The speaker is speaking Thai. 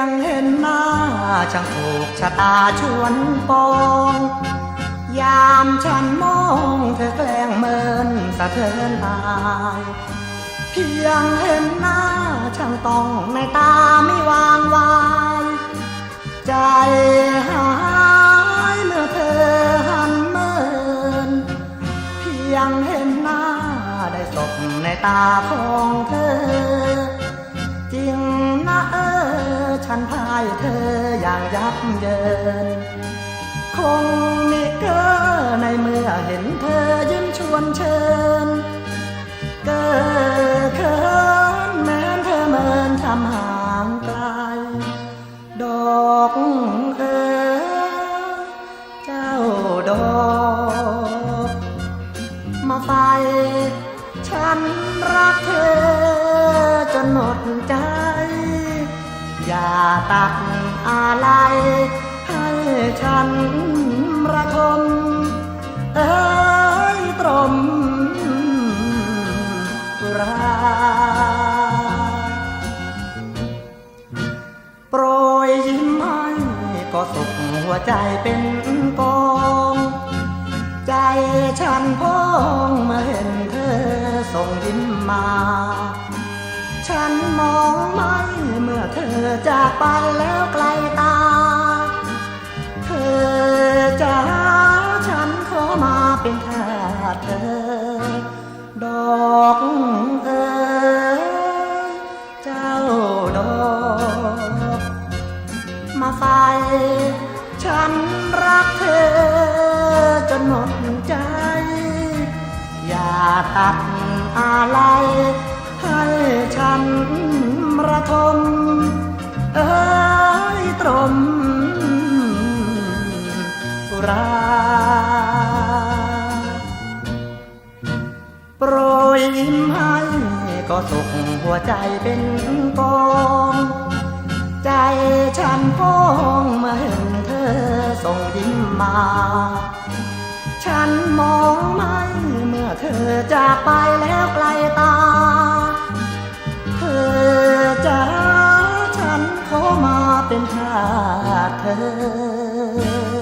ังเหน้าช่างถูกชะตาชวนปอง ยามฉันมองเธอแกล้งเมินสะเทือนอายเพียงเห็นหน้าช่างต้องในตาไม่วางวาย ใจหายเมื่อเธอหันเมิน เพียงเห็นหน้าได้ศพในตาของเธอ จริงนะเออ ฉันพายเธออย่างยับเยิน คงมีเกอในเมื่อเห็นเธอยิ้มชวนเชิญ เกิดเขินแม้เธอเมินทำห่างไกล ดอกเอ๋ยเจ้าดอกมาไฟฉันรักเธอจนหมดใจ ตัดอะไรให้ฉันระทมเอ้ยตรมราโปรยยิ้มให้ก็สุขหัวใจเป็นกองใจฉันพองเมื่อเห็นเธอส่งยิ้มมา ฉันมองไม่ เธอจากไปแล้วไกลตา เธอจะหาฉันขอมาเป็นทาสเธอ ดอกเอ๋ยเจ้าดอกมาใส่ฉันรักเธอจนหมดใจ อย่าตัดอะไรให้ฉัน ระทมเอ้ยตรมราโปรยยิ้มให้ก็สุขหัวใจเป็นกองใจฉันพองเมื่อเห็นเธอส่งยิ้มมา ฉันมองไม่เมื่อเธอจากไปแล้วไกลตา เป็นทาเธอ